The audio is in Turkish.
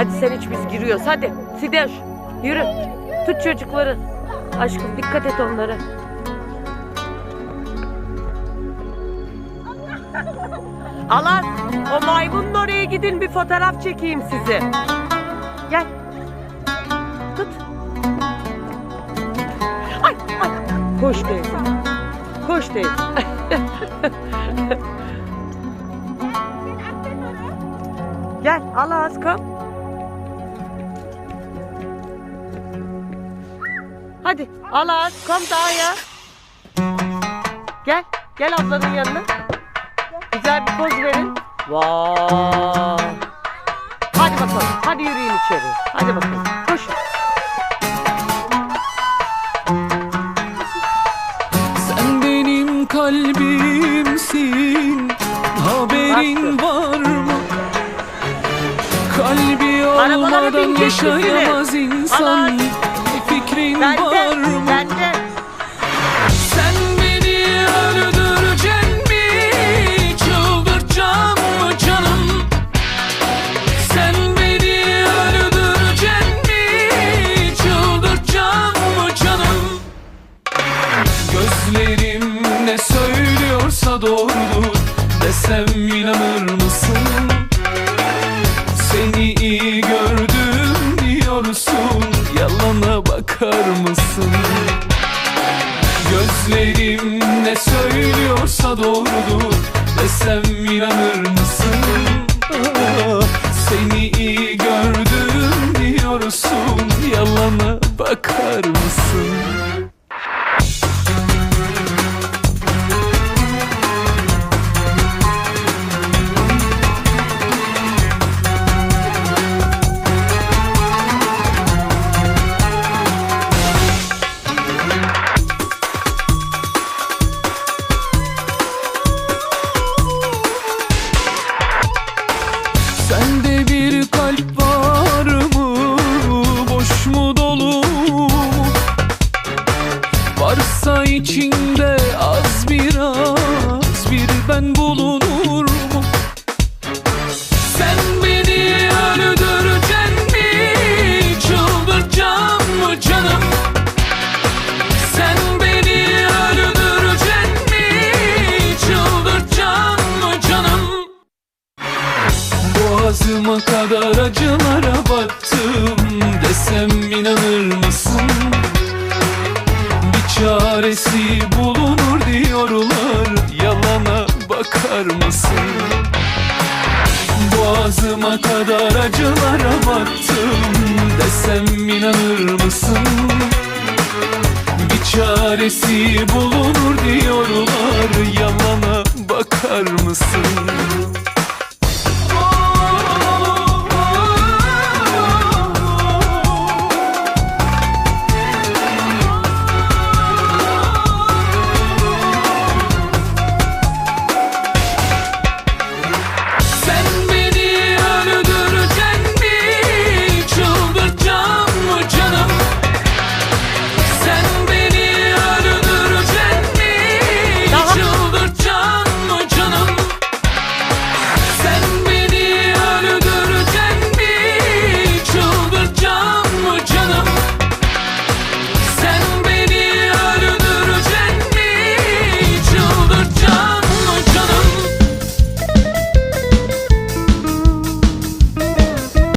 Hadi sen iç biz giriyoruz hadi. Fideş yürü. Tut çocukları. Aşkım dikkat et onlara. Alan o maymunun oraya gidin bir fotoğraf çekeyim sizi. Gel. Tut. Ay ay. Koş teyze. Koş teyze. Gel al az. Hadi al az kom daha ya. Gel. Gel ablanın yanına. Güzel bir poz verin. Vay. Hadi bakalım. Hadi yürüyün içeri. Hadi bakalım. Koşun. Sen benim kalbimsin Haberin var mı? Kalbi Arabalara olmadan yaşayamaz insan. Bir fikrin Bende. var mı? Bende. Sen beni öldüreceksin mi? Çıldırtacağım mı canım? Sen beni öldüreceksin mi? Çıldırtacağım mı canım? Gözlerim ne söylüyorsa doğrudur Desem inanır mısın? Gözlerim ne söylüyorsa doğrudur Desem inanır mısın? Sende bir kalp var mı? Boş mu dolu mu? Varsa içinde az biraz bir ben bulunur mu? Sen kadar acılara battım Desem inanır mısın? Bir çaresi bulunur diyorlar Yalana bakar mısın? Boğazıma kadar acılara battım Desem inanır mısın? Bir çaresi bulunur diyorlar Yalana bakar mısın?